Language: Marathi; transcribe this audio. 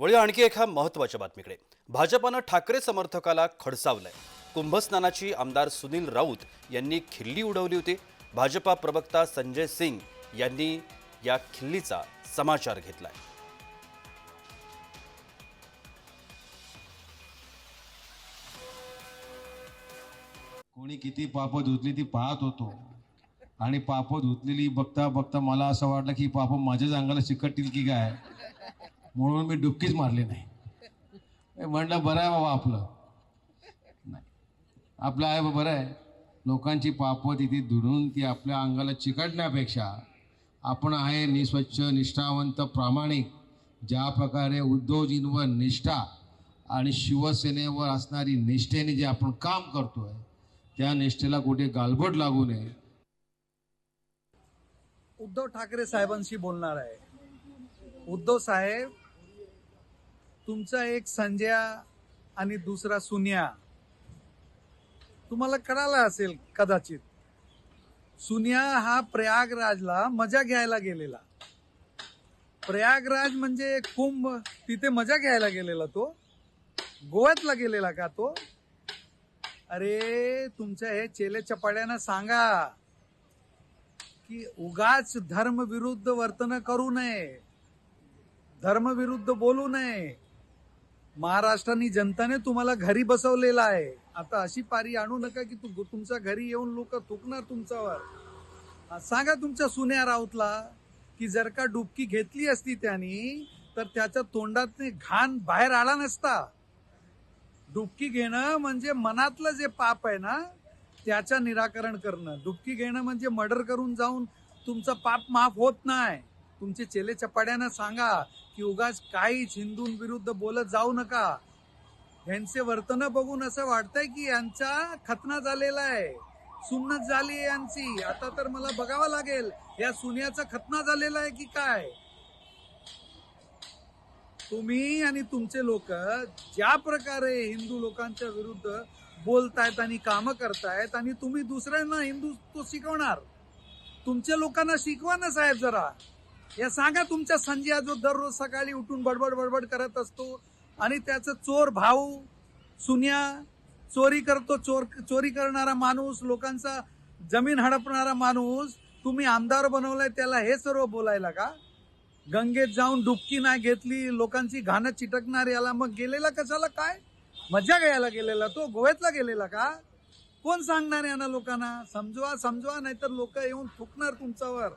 वळी आणखी एका महत्त्वाच्या बातमीकडे. भाजपानं ठाकरे समर्थकाला खडसावलंय. कुंभस्नानाची आमदार सुनील राऊत यांनी खिल्ली उडवली होती. भाजपा प्रवक्ता संजय सिंग यांनी या खिल्लीचा समाचार घेतलाय. कोणी किती पाप धुतली ती पाहत होतो. आणि पाप धुतलेली बघता बघता मला असं वाटलं की पाप माझ्याच अंगाला चिकटतील की काय? म्हणून मी डुबकीच मारली नाही. म्हणलं बरं आहे बाबा आपलं. नाही. आपलं आहे बा बरं आहे. लोकांची पापं तिथे धुडून ती आपल्या अंगाला चिकटण्यापेक्षा आपण आहे निस्वच्छ निष्ठावंत प्रामाणिक ज्या प्रकारे उद्योजींवर निष्ठा आणि शिवसेनेवर असणारी निष्ठेने जे आपण काम करतोय त्या निष्ठेला कुठे गालबोट लागू नये. उद्धव ठाकरे साहेबांशी बोलणार आहे. उद्धव साहेब तुमचा एक संजया आणि दुसरा सुनिया. तुम्हाला कळाला असेल कदाचित. सुनिया हा प्रयागराजला मजा घ्यायला गेलेला. प्रयागराज म्हणजे कुंभ तिथे मजा घ्यायला गेलेला तो. गोव्यातला गेलेला का तो? अरे तुमच्या हे चेले चपाड्यांना सांगा की उगाच धर्मविरुद्ध वर्तन करू नये. धर्मविरुद्ध बोलू नये. महाराष्ट्राने जनताने तुम्हाला घरी बसवलेला आहे. आता अशी पारी आणू नका की तुमच्या घरी येऊन लोक थुकणार तुमच्यावर. सांगा तुमच्या सुन्या राऊतला की जर का डुबकी घेतली असती त्यांनी तर त्याच्या तोंडात घाण बाहेर आला नसता. डुबकी घेणं म्हणजे मनातलं जे पाप आहे ना त्याच्या निराकरण करणं. डुबकी घेणं म्हणजे मर्डर करून जाऊन तुमचं पाप माफ होत नाही. तुमचे चेले चपाड्यांना सांगा की उगाच काहीच हिंदूंविरुद्ध बोलत जाऊ नका. यांचे वर्तन बघून असं वाटतंय की यांचा खतना झालेला आहे. सुन्नत झाली आहे यांची. आता तर मला बघावं लागेल या सुन्याचा खतना झालेला आहे की काय? तुम्ही आणि तुमचे लोक ज्या प्रकारे हिंदू लोकांच्या विरुद्ध बोलतायत आणि कामं करतायत आणि तुम्ही दुसऱ्यांना हिंदू तो शिकवणार. तुमच्या लोकांना शिकवा ना साहेब जरा. या सांगा तुमच्या संजया जो दररोज सकाळी उठून बडबड बडबड करत असतो आणि त्याचं चोर भाऊ सुन्या चोरी करतो चोर चोरी करणारा माणूस लोकांचा जमीन हडपणारा माणूस तुम्ही आमदार बनवलाय त्याला हे सर्व बोलायला का? गंगेत जाऊन डुबकी नाही घेतली लोकांची घाणं चिटकणार याला मग गेलेला कशाला काय? मजा घ्यायला गेलेला तो गोव्यातला गेलेला का? कोण सांगणार यांना लोकांना? समजवा समजवा नाहीतर लोक येऊन थुकणार तुमच्यावर.